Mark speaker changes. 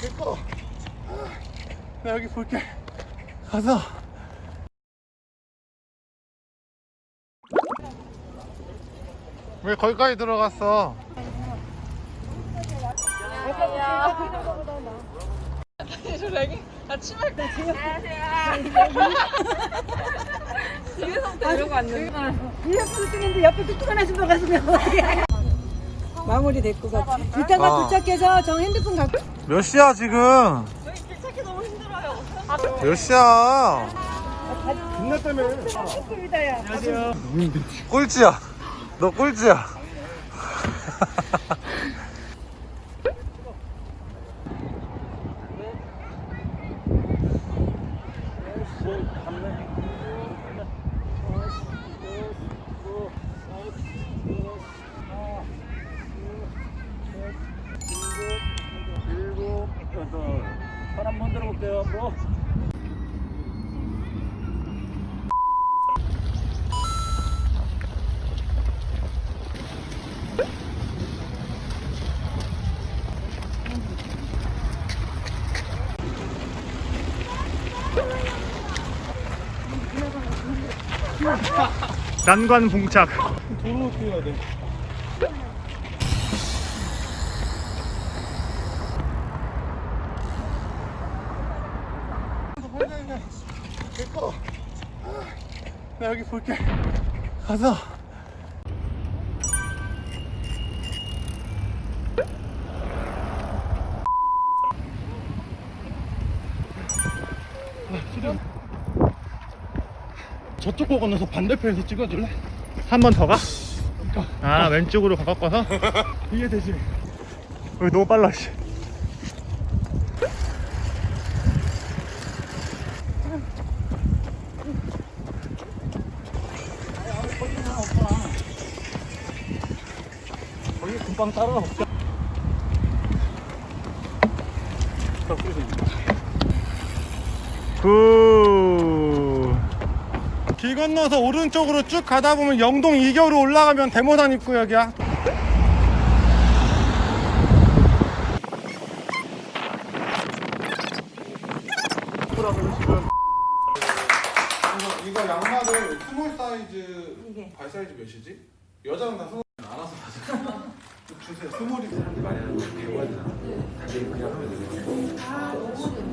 Speaker 1: 됐고. 나 여기 볼게. 가서. 왜 거기까지 들어갔어?
Speaker 2: 저 레깅 나 치마 입고 집에서부터 이러고 왔는데.
Speaker 3: 이어폰 쓰는데 옆에 뚝뚝 하나 좀 가시면 어떡해. 마무리 됐고 같아. 이따가
Speaker 1: 아.
Speaker 3: 도착해서 정 핸드폰 갖고
Speaker 1: 몇 시야 지금?
Speaker 2: 찾기 너무 힘들어요.
Speaker 1: 몇 시야?
Speaker 3: 있습니다야.
Speaker 1: 꼴찌야. 너 꼴찌야
Speaker 4: 한번 들어볼게요. 뭐.
Speaker 1: 난관 봉착
Speaker 4: 도로 뛰어야 돼.
Speaker 1: 됐고 나 여기 볼게 가서
Speaker 4: 저쪽 거 건너서 반대편에서 찍어줄래?
Speaker 1: 한 번 더 가? 아 왼쪽으로 가까워서?
Speaker 4: 이해되지?
Speaker 1: 여기 너무 빨라 씨.
Speaker 4: 거기 금방 따라가 먹자.
Speaker 1: 굿. 길 건너서 오른쪽으로 쭉 가다 보면 영동 2교로 올라가면 대모산 입구역이야. 이거, 양말을 스몰 사이즈 발 사이즈 몇이지? 여자는 나 스몰. 스몰이 사람들이 많이 하는 거 배워야 되나? 그냥 하면 되는